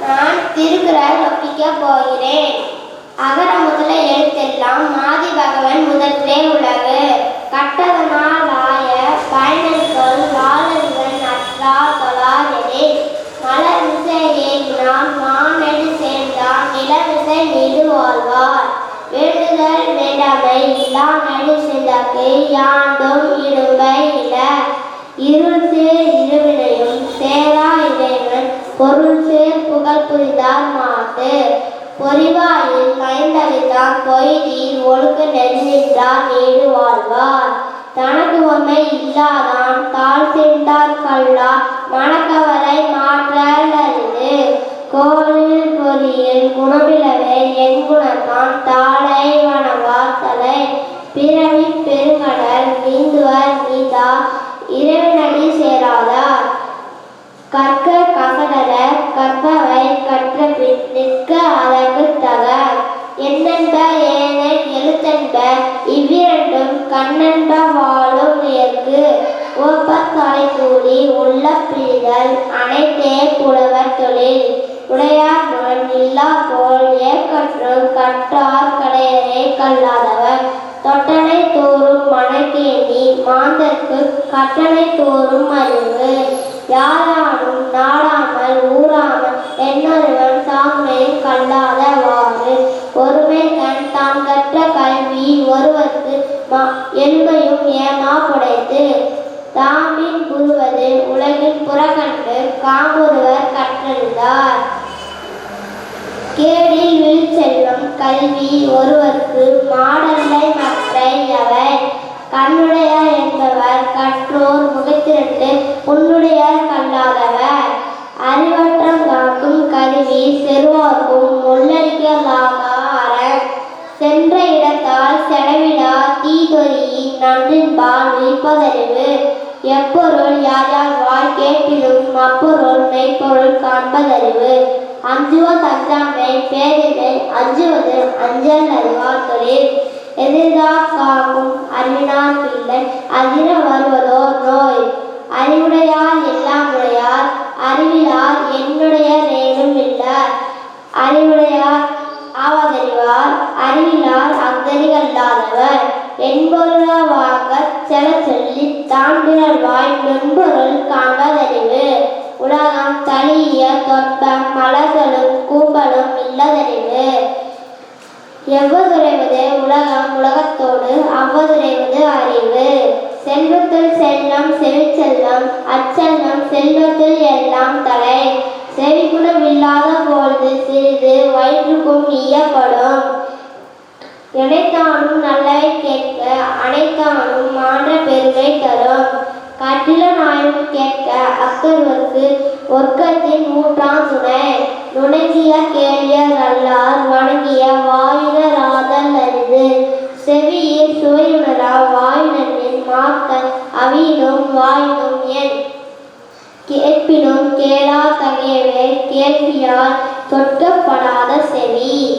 நான் திருக்குறள் ஒப்பிக்க போகிறேன். அகர முதல எழுத்தெல்லாம் மாதி பகவன் முதற்றே உலகு. கட்டதனால் ஆய பயனர்கள் வாழறிவன் அற்றா தொழாதெனே மலர்மிசை ஏகினான் மானெடு சேர்ந்தான் நிலமிசை நீடு வாழ்வார் வேண்டுதல் வேண்டாமை இல்லா நடு சிந்தக்கு யாண்டும் இடும்பை இல இருள் பொருள் சேர் புகழ் புரிந்தார் மாட்டு பொறிவாயில் கைந்தளித்தான் பொய்தீர் ஒழுக்க நெல்லின்றார் நீடு வாழ்வார். தனக்கு உண்மை இல்லாதான் தாழ் சென்றார் கல்லா மணக்கவலை மாற்றலரிது கோவில் கோளில் பொறியில் குணமிழவே என் குணத்தான் தாளை வனவார் தலை. பிறவி பெருங்கடல் நீந்துவர் நீதா இறைவனடி கண்ணென்ப வாழும் உயர்க்கு ஒப்பத்தலை கூடி உள்ள பிரிதல் அனைத்தே புலவர் தொழில். உடையார் முன் இல்லா போல் ஏற்கற்றும் கற்றார் கடையரே கல்லாதவர். தொட்டனை தோறும் மணக்கேணி மாந்தர்க்கு கட்டளை தோறும் அறிவு. யாரானும் நாடாமல் ஊராமல் என்னொருவன் என்பையும் ஏமா புடைத்து தாமின் புரிவது உலகில் புறக்கண்டு காமொருவர் கற்றறிந்தார். கேடில் விழுச்செல்வம் கல்வி ஒருவருக்கு நன்றின்பால் எப்பொருள் யார் யார் வாய் கேட்டிலும் அப்பொருள் மெய்ப்பொருள் காண்பதறிவு. அஞ்சுவது தஞ்சாமை பேரிடை அஞ்சுவது அஞ்சல் அறிவார் தொழில். எதிர்தா காக்கும் அறிவினார் பிள்ளை அதிர வருவதோ நோய். அறிவுடையார் எல்லாம் உடையார் அறிவிலார் என்னுடைய நேரும் இல்லார். அறிவுடையார் ஆவதறிவார் அறிவிலார் அக்கறிகல்லாதவர் என்பொருளாவார் செல சொல்லி தாண்டினர்வாய் மென்பொருள் காண்பதறிவு உலகம் தளிய தொற்ப மலர்களும் கூம்பலும் இல்லதறிவு. எவ்வதுரைவது உலகம் உலகத்தோடு அவ்வதுரைவது அறிவு. செல்வத்தில் செல்லம் செவிச்செல்லம் அச்செல்வம் செல்வத்தில் எல்லாம் தலை. செவிக்குணம் இல்லாத பொழுது சிறிது வயிற்றுக்கும் ஈயப்படும். எனைத்தானும் நல்லவை கேட்க மாண்ட தரும். கட்டில நாயும் கேட்க அக்கருவருக்கு ஒர்க்கத்தின் மூன்றாம் துணை. நுணங்கிய கேளியர் அல்லார் வணங்கிய வாயினர் ஆதல் அரிது. செவியில் சுவையுணரா வாயினின் மாக்க அவியினும் வாயினும் என். கேட்பினும் கேளா தகையவே கேள்வியால் தொட்கப்படாத செவி.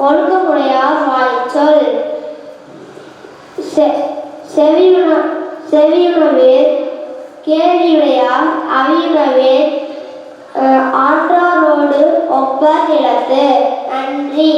ஒழுக்கமுடையார் வாய்ச்சொல் செ- செவியுண செவியுணவே கேள்வியுடையார் அவியுணவே ஆற்றாரோடு ஒப்பர் நிலத்து நன்றி.